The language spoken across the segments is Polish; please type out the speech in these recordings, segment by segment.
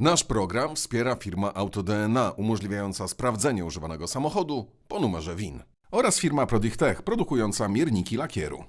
Nasz program wspiera firma AutoDNA, umożliwiająca sprawdzenie używanego samochodu po numerze WIN. Oraz firma Prodichtech, produkująca mierniki lakieru.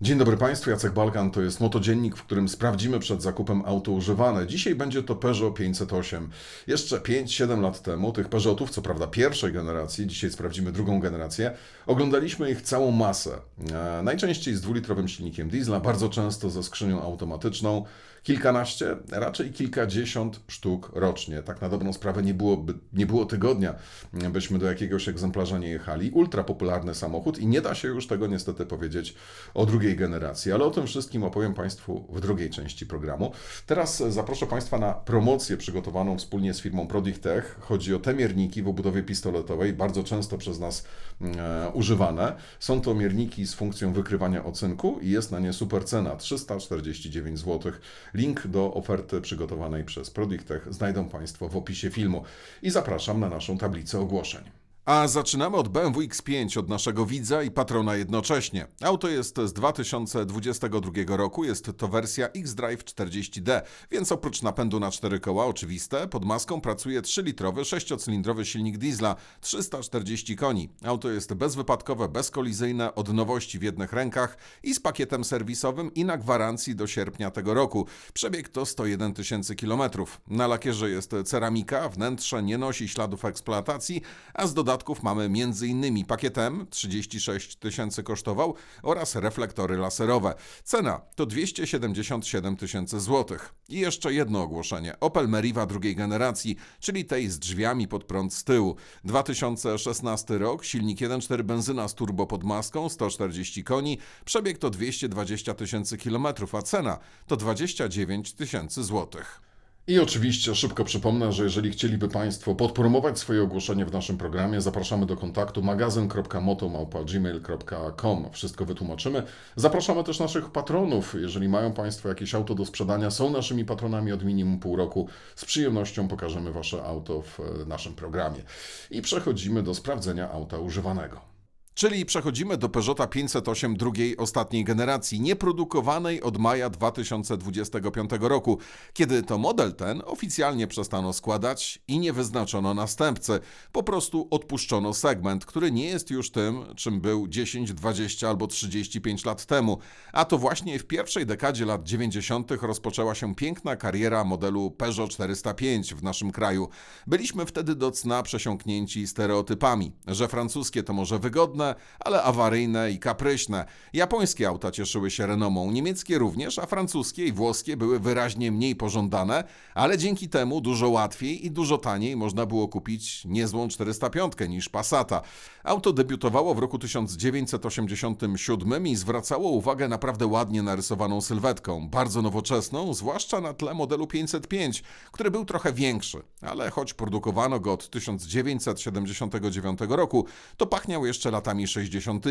Dzień dobry Państwu, Jacek Balkan, to jest motodziennik, w którym sprawdzimy przed zakupem auto używane. Dzisiaj będzie to Peugeot 508. Jeszcze 5-7 lat temu tych Peugeotów, co prawda pierwszej generacji, dzisiaj sprawdzimy drugą generację, oglądaliśmy ich całą masę. E, najczęściej z dwulitrowym silnikiem diesla, bardzo często ze skrzynią automatyczną. Kilkanaście, raczej kilkadziesiąt sztuk rocznie. Tak na dobrą sprawę nie, byłoby, nie było tygodnia, byśmy do jakiegoś egzemplarza nie jechali. Ultra popularny samochód i nie da się już tego niestety powiedzieć o drugiej generacji, ale o tym wszystkim opowiem Państwu w drugiej części programu. Teraz zaproszę Państwa na promocję przygotowaną wspólnie z firmą Prodichtech. Chodzi o te mierniki w obudowie pistoletowej, bardzo często przez nas e, używane. Są to mierniki z funkcją wykrywania ocynku i jest na nie super cena 349 zł. Link do oferty przygotowanej przez Prodichtech znajdą Państwo w opisie filmu i zapraszam na naszą tablicę ogłoszeń. A zaczynamy od BMW X5, od naszego widza i patrona jednocześnie. Auto jest z 2022 roku, jest to wersja X-Drive 40D, więc oprócz napędu na cztery koła, oczywiste, pod maską pracuje 3-litrowy, 6-cylindrowy silnik diesla, 340 koni. Auto jest bezwypadkowe, bezkolizyjne, od nowości w jednych rękach i z pakietem serwisowym i na gwarancji do sierpnia tego roku. Przebieg to 101 tysięcy kilometrów. Na lakierze jest ceramika, wnętrze nie nosi śladów eksploatacji, a z dodatków mamy m.in. pakietem 36 tysięcy kosztował oraz reflektory laserowe. Cena to 277 tysięcy złotych. I jeszcze jedno ogłoszenie. Opel Meriva drugiej generacji, czyli tej z drzwiami pod prąd z tyłu. 2016 rok, silnik 1.4 benzyna z turbo pod maską, 140 koni, przebieg to 220 tysięcy kilometrów, a cena to 29 tysięcy złotych. I oczywiście szybko przypomnę, że jeżeli chcieliby Państwo podpromować swoje ogłoszenie w naszym programie, zapraszamy do kontaktu magazyn.motomałpa.gmail.com. Wszystko wytłumaczymy. Zapraszamy też naszych patronów. Jeżeli mają Państwo jakieś auto do sprzedania, są naszymi patronami od minimum pół roku. Z przyjemnością pokażemy Wasze auto w e, naszym programie. I przechodzimy do sprawdzenia auta używanego. Czyli przechodzimy do Peugeota 508 drugiej ostatniej generacji, nieprodukowanej od maja 2025 roku, kiedy to model ten oficjalnie przestano składać i nie wyznaczono następcy. Po prostu odpuszczono segment, który nie jest już tym, czym był 10, 20 albo 35 lat temu. A to właśnie w pierwszej dekadzie lat 90. rozpoczęła się piękna kariera modelu Peugeot 405 w naszym kraju. Byliśmy wtedy do cna przesiąknięci stereotypami, że francuskie to może wygodne, ale awaryjne i kapryśne. Japońskie auta cieszyły się renomą, niemieckie również, a francuskie i włoskie były wyraźnie mniej pożądane, ale dzięki temu dużo łatwiej i dużo taniej można było kupić niezłą 405 niż Passata. Auto debiutowało w roku 1987 i zwracało uwagę naprawdę ładnie narysowaną sylwetką, bardzo nowoczesną, zwłaszcza na tle modelu 505, który był trochę większy, ale choć produkowano go od 1979 roku, to pachniał jeszcze latami 60.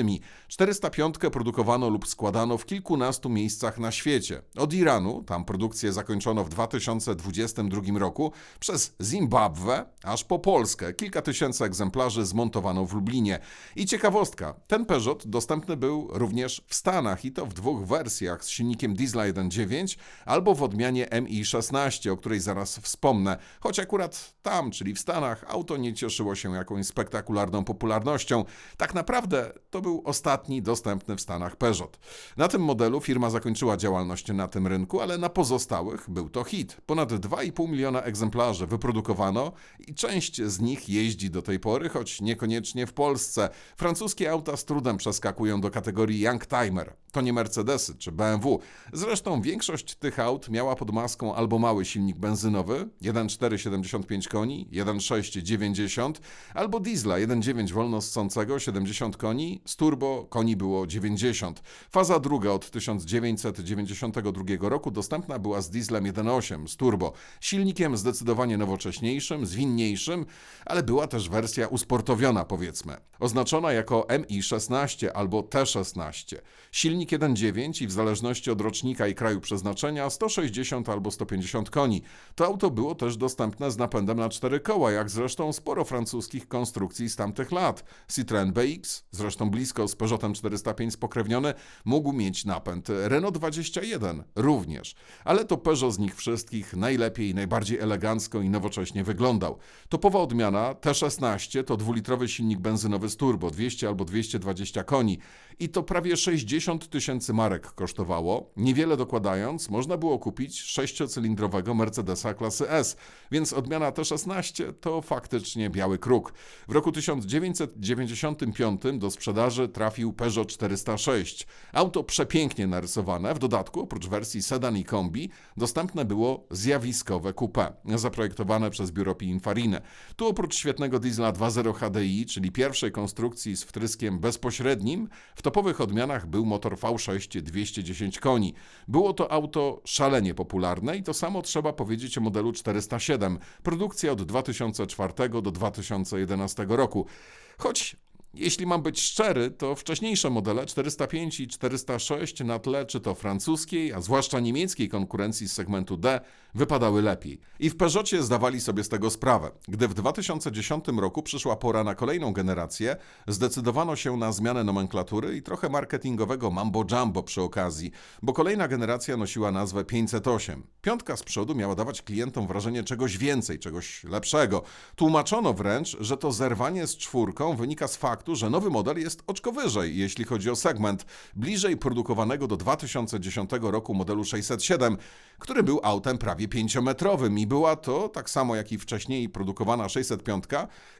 405 produkowano lub składano w kilkunastu miejscach na świecie. Od Iranu, tam produkcję zakończono w 2022 roku, przez Zimbabwe, aż po Polskę. Kilka tysięcy egzemplarzy zmontowano w Lublinie. I ciekawostka, ten Peugeot dostępny był również w Stanach i to w dwóch wersjach z silnikiem diesla 1.9 albo w odmianie MI16, o której zaraz wspomnę. Choć akurat tam, czyli w Stanach, auto nie cieszyło się jakąś spektakularną popularnością. Tak naprawdę naprawdę to był ostatni dostępny w Stanach Peugeot. Na tym modelu firma zakończyła działalność na tym rynku, ale na pozostałych był to hit. Ponad 2,5 miliona egzemplarzy wyprodukowano i część z nich jeździ do tej pory, choć niekoniecznie w Polsce. Francuskie auta z trudem przeskakują do kategorii Youngtimer. To nie Mercedesy czy BMW. Zresztą większość tych aut miała pod maską albo mały silnik benzynowy 1.4 75 koni, 1.6 90, albo diesla 1.9 wolno ssącego 70 koni, z turbo koni było 90. Faza druga od 1992 roku dostępna była z dieslem 1.8 z turbo, silnikiem zdecydowanie nowocześniejszym, zwinniejszym, ale była też wersja usportowiona powiedzmy, oznaczona jako MI16 albo T16. Silnik silnik 1.9 i w zależności od rocznika i kraju przeznaczenia 160 albo 150 koni. To auto było też dostępne z napędem na cztery koła, jak zresztą sporo francuskich konstrukcji z tamtych lat. Citroën BX, zresztą blisko z Peugeotem 405 spokrewniony, mógł mieć napęd. Renault 21 również. Ale to Peugeot z nich wszystkich najlepiej, najbardziej elegancko i nowocześnie wyglądał. Topowa odmiana T16 to dwulitrowy silnik benzynowy z turbo, 200 albo 220 koni i to prawie 60 tysięcy marek kosztowało. Niewiele dokładając, można było kupić sześciocylindrowego Mercedesa klasy S, więc odmiana T16 to faktycznie biały kruk. W roku 1995 do sprzedaży trafił Peugeot 406. Auto przepięknie narysowane, w dodatku oprócz wersji sedan i kombi dostępne było zjawiskowe coupé, zaprojektowane przez biuro Pininfarine. Tu oprócz świetnego diesla 2.0 HDI, czyli pierwszej konstrukcji z wtryskiem bezpośrednim, w topowych odmianach był motor V6 210 koni. Było to auto szalenie popularne i to samo trzeba powiedzieć o modelu 407, produkcja od 2004 do 2011 roku. Choć jeśli mam być szczery, to wcześniejsze modele 405 i 406 na tle czy to francuskiej, a zwłaszcza niemieckiej konkurencji z segmentu D wypadały lepiej. I w Peugeotie zdawali sobie z tego sprawę. Gdy w 2010 roku przyszła pora na kolejną generację, zdecydowano się na zmianę nomenklatury i trochę marketingowego mambo jumbo przy okazji, bo kolejna generacja nosiła nazwę 508. Piątka z przodu miała dawać klientom wrażenie czegoś więcej, czegoś lepszego. Tłumaczono wręcz, że to zerwanie z czwórką wynika z faktu, faktu, że nowy model jest oczko wyżej, jeśli chodzi o segment, bliżej produkowanego do 2010 roku modelu 607, który był autem prawie 5-metrowym i była to, tak samo jak i wcześniej produkowana 605,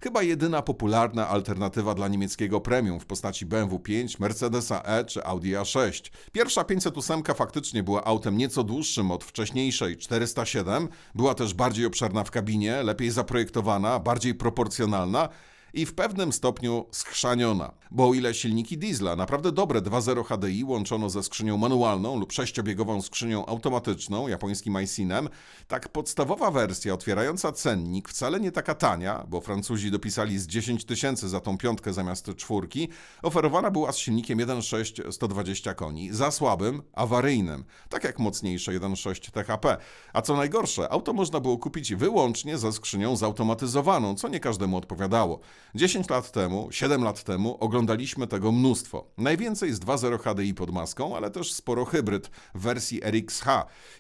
chyba jedyna popularna alternatywa dla niemieckiego premium w postaci BMW 5, Mercedesa E czy Audi A6. Pierwsza 508 faktycznie była autem nieco dłuższym od wcześniejszej 407, była też bardziej obszerna w kabinie, lepiej zaprojektowana, bardziej proporcjonalna, i w pewnym stopniu schrzaniona. Bo o ile silniki diesla, naprawdę dobre 2.0 HDI łączono ze skrzynią manualną lub sześciobiegową skrzynią automatyczną, japońskim Aisinem, tak podstawowa wersja otwierająca cennik wcale nie taka tania, bo Francuzi dopisali z 10 tysięcy za tą piątkę zamiast czwórki, oferowana była z silnikiem 1.6 120 koni, za słabym, awaryjnym, tak jak mocniejsze 1.6 THP. A co najgorsze, auto można było kupić wyłącznie ze skrzynią zautomatyzowaną, co nie każdemu odpowiadało. 10 lat temu, 7 lat temu oglądaliśmy tego mnóstwo. Najwięcej z 2.0 HDI pod maską, ale też sporo hybryd w wersji RXH.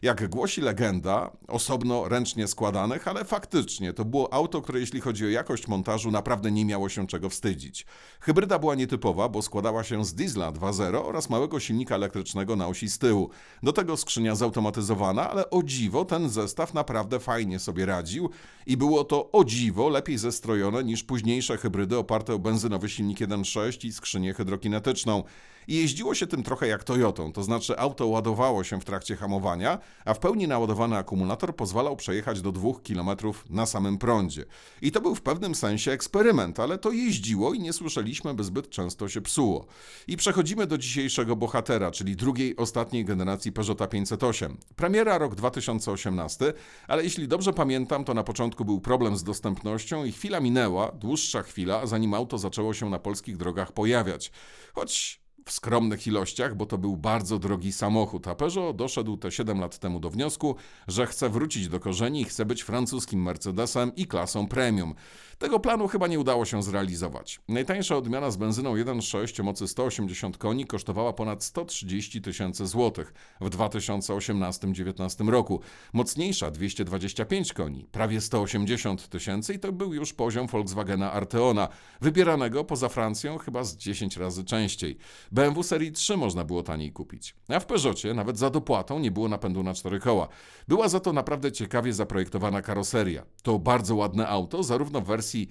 Jak głosi legenda, osobno ręcznie składanych, ale faktycznie to było auto, które jeśli chodzi o jakość montażu naprawdę nie miało się czego wstydzić. Hybryda była nietypowa, bo składała się z diesla 2.0 oraz małego silnika elektrycznego na osi z tyłu. Do tego skrzynia zautomatyzowana, ale o dziwo ten zestaw naprawdę fajnie sobie radził i było to o dziwo lepiej zestrojone niż późniejsze hybrydy oparte o benzynowy silnik 1.6 i skrzynię hydrokinetyczną. I jeździło się tym trochę jak Toyotą, to znaczy auto ładowało się w trakcie hamowania, a w pełni naładowany akumulator pozwalał przejechać do 2 km na samym prądzie. I to był w pewnym sensie eksperyment, ale to jeździło i nie słyszeliśmy, by zbyt często się psuło. I przechodzimy do dzisiejszego bohatera, czyli drugiej, ostatniej generacji Peugeota 508. Premiera rok 2018, ale jeśli dobrze pamiętam, to na początku był problem z dostępnością i chwila minęła, dłuższa chwila, zanim auto zaczęło się na polskich drogach pojawiać. Choć w skromnych ilościach, bo to był bardzo drogi samochód, a Peugeot doszedł te 7 lat temu do wniosku, że chce wrócić do korzeni i chce być francuskim Mercedesem i klasą premium. Tego planu chyba nie udało się zrealizować. Najtańsza odmiana z benzyną 1.6 o mocy 180 koni kosztowała ponad 130 tysięcy złotych w 2018-2019 roku. Mocniejsza 225 koni, prawie 180 tysięcy i to był już poziom Volkswagena Arteona, wybieranego poza Francją chyba z 10 razy częściej. BMW serii 3 można było taniej kupić. A w Peugeotie nawet za dopłatą nie było napędu na cztery koła. Była za to naprawdę ciekawie zaprojektowana karoseria. To bardzo ładne auto, zarówno w wersji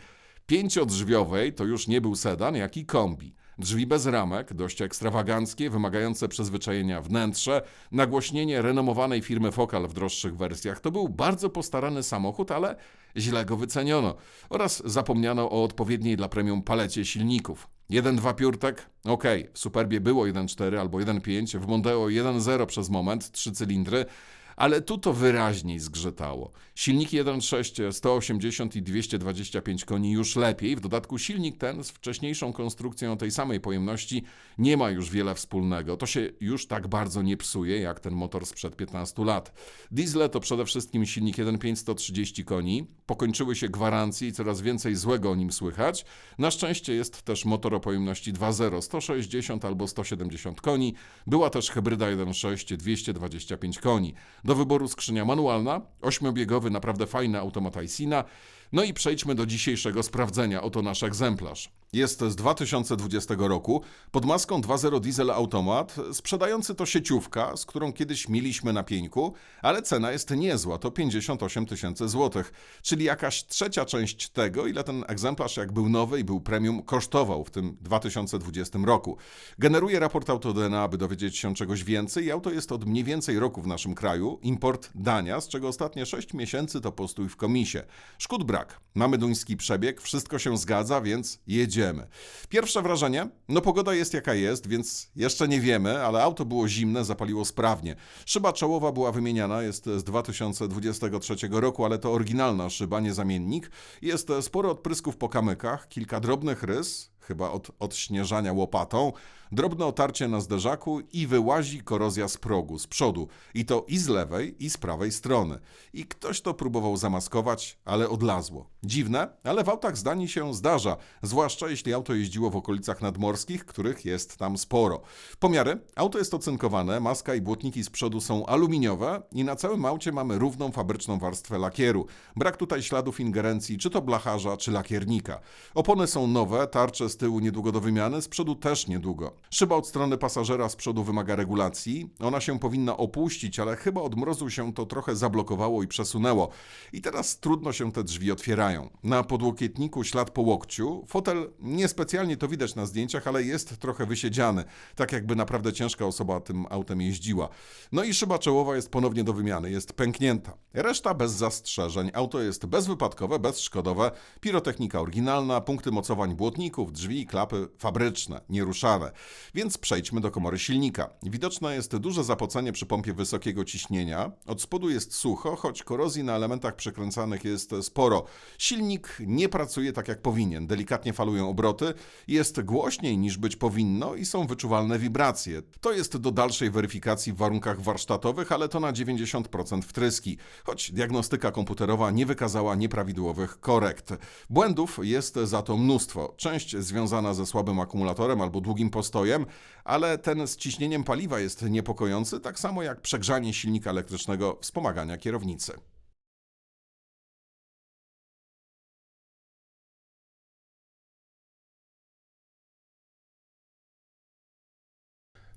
pięciodrzwiowej, to już nie był sedan, jak i kombi. Drzwi bez ramek, dość ekstrawaganckie, wymagające przyzwyczajenia wnętrze, nagłośnienie renomowanej firmy Focal w droższych wersjach. To był bardzo postarany samochód, ale źle go wyceniono. Oraz zapomniano o odpowiedniej dla premium palecie silników. 1.2 piórtek? Okej, okay. w Superbie było 1.4 albo 1.5, w Mondeo 1.0 przez moment, trzy cylindry, ale tu to wyraźniej zgrzytało. Silniki 1.6 180 i 225 koni już lepiej, w dodatku silnik ten z wcześniejszą konstrukcją tej samej pojemności nie ma już wiele wspólnego. To się już tak bardzo nie psuje jak ten motor sprzed 15 lat. Diesle to przede wszystkim silnik 1.5 130 koni, pokończyły się gwarancje i coraz więcej złego o nim słychać. Na szczęście jest też motor o pojemności 2.0 160 albo 170 koni. Była też hybryda 1.6 225 koni. Do wyboru skrzynia manualna, ośmiobiegowy, naprawdę fajny automat Isina. No i przejdźmy do dzisiejszego sprawdzenia. Oto nasz egzemplarz. Jest z 2020 roku. Pod maską 2.0 diesel automat, sprzedający to sieciówka, z którą kiedyś mieliśmy na pieńku, ale cena jest niezła, to 58 tysięcy złotych, czyli jakaś trzecia część tego, ile ten egzemplarz jak był nowy i był premium kosztował w tym 2020 roku. Generuje raport AutoDNA, aby dowiedzieć się czegoś więcej auto jest od mniej więcej roku w naszym kraju, import Dania, z czego ostatnie 6 miesięcy to postój w komisie. Szkód brak, mamy duński przebieg, wszystko się zgadza, więc jedziemy. Pierwsze wrażenie? No pogoda jest jaka jest, więc jeszcze nie wiemy, ale auto było zimne, zapaliło sprawnie. Szyba czołowa była wymieniana, jest z 2023 roku, ale to oryginalna szyba, nie zamiennik. Jest sporo odprysków po kamykach, kilka drobnych rys, chyba od odśnieżania łopatą, drobne otarcie na zderzaku i wyłazi korozja z progu, z przodu. I to i z lewej, i z prawej strony. I ktoś to próbował zamaskować, ale odlazło. Dziwne, ale w autach zdani się zdarza, zwłaszcza jeśli auto jeździło w okolicach nadmorskich, których jest tam sporo. Pomiary. Auto jest ocynkowane, maska i błotniki z przodu są aluminiowe i na całym aucie mamy równą fabryczną warstwę lakieru. Brak tutaj śladów ingerencji czy to blacharza, czy lakiernika. Opony są nowe, tarcze z tyłu niedługo do wymiany, z przodu też niedługo. Szyba od strony pasażera z przodu wymaga regulacji. Ona się powinna opuścić, ale chyba od mrozu się to trochę zablokowało i przesunęło. I teraz trudno się te drzwi otwierają. Na podłokietniku ślad po łokciu. Fotel niespecjalnie to widać na zdjęciach, ale jest trochę wysiedziany. Tak jakby naprawdę ciężka osoba tym autem jeździła. No i szyba czołowa jest ponownie do wymiany, jest pęknięta. Reszta bez zastrzeżeń. Auto jest bezwypadkowe, bezszkodowe. Pirotechnika oryginalna, punkty mocowań błotników, drzwi klapy fabryczne, nieruszane. Więc przejdźmy do komory silnika. Widoczne jest duże zapocenie przy pompie wysokiego ciśnienia. Od spodu jest sucho, choć korozji na elementach przekręcanych jest sporo. Silnik nie pracuje tak jak powinien. Delikatnie falują obroty, jest głośniej niż być powinno i są wyczuwalne wibracje. To jest do dalszej weryfikacji w warunkach warsztatowych, ale to na 90% wtryski, choć diagnostyka komputerowa nie wykazała nieprawidłowych korekt. Błędów jest za to mnóstwo. Część związana ze słabym akumulatorem albo długim postojem, ale ten z ciśnieniem paliwa jest niepokojący, tak samo jak przegrzanie silnika elektrycznego wspomagania kierownicy.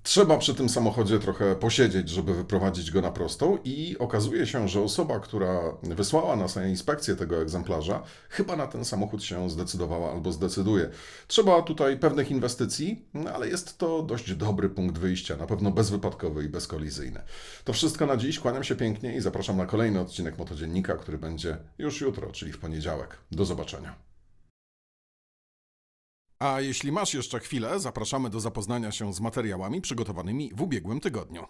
Trzeba przy tym samochodzie trochę posiedzieć, żeby wyprowadzić go na prostą i okazuje się, że osoba, która wysłała nas na inspekcję tego egzemplarza, chyba na ten samochód się zdecydowała albo zdecyduje. Trzeba tutaj pewnych inwestycji, no ale jest to dość dobry punkt wyjścia, na pewno bezwypadkowy i bezkolizyjny. To wszystko na dziś, kłaniam się pięknie i zapraszam na kolejny odcinek Motodziennika, który będzie już jutro, czyli w poniedziałek. Do zobaczenia. A jeśli masz jeszcze chwilę, zapraszamy do zapoznania się z materiałami przygotowanymi w ubiegłym tygodniu.